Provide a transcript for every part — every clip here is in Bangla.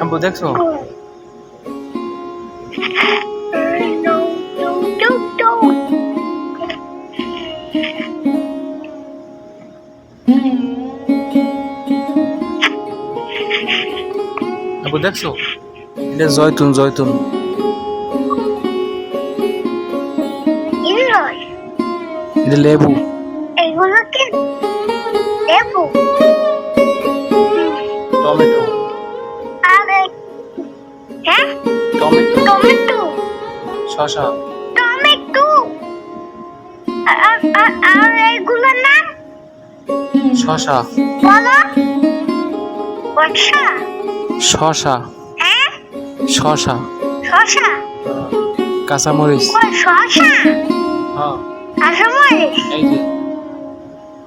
আব্বু দেখছ আব্বু দেখছ এটা জয়তুন জয়তুন এটা লেবু এগুলো কি লেবু টমেটো আর হ্যাঁ টমেটো টমেটো শসা টমেটো আর এগুলোর নাম? শসা বলো। বর্ষা। শসা হ্যাঁ শসা কাঁচামরিচ শশা হ্যাঁ। কাঁচামরিচ এই যে।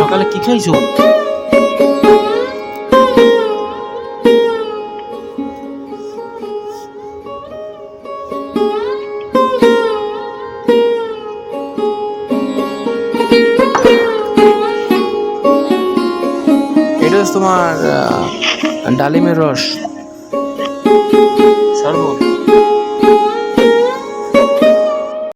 সকালে কি খাইছো? এটা তোমার ডালিমের রস। শরবত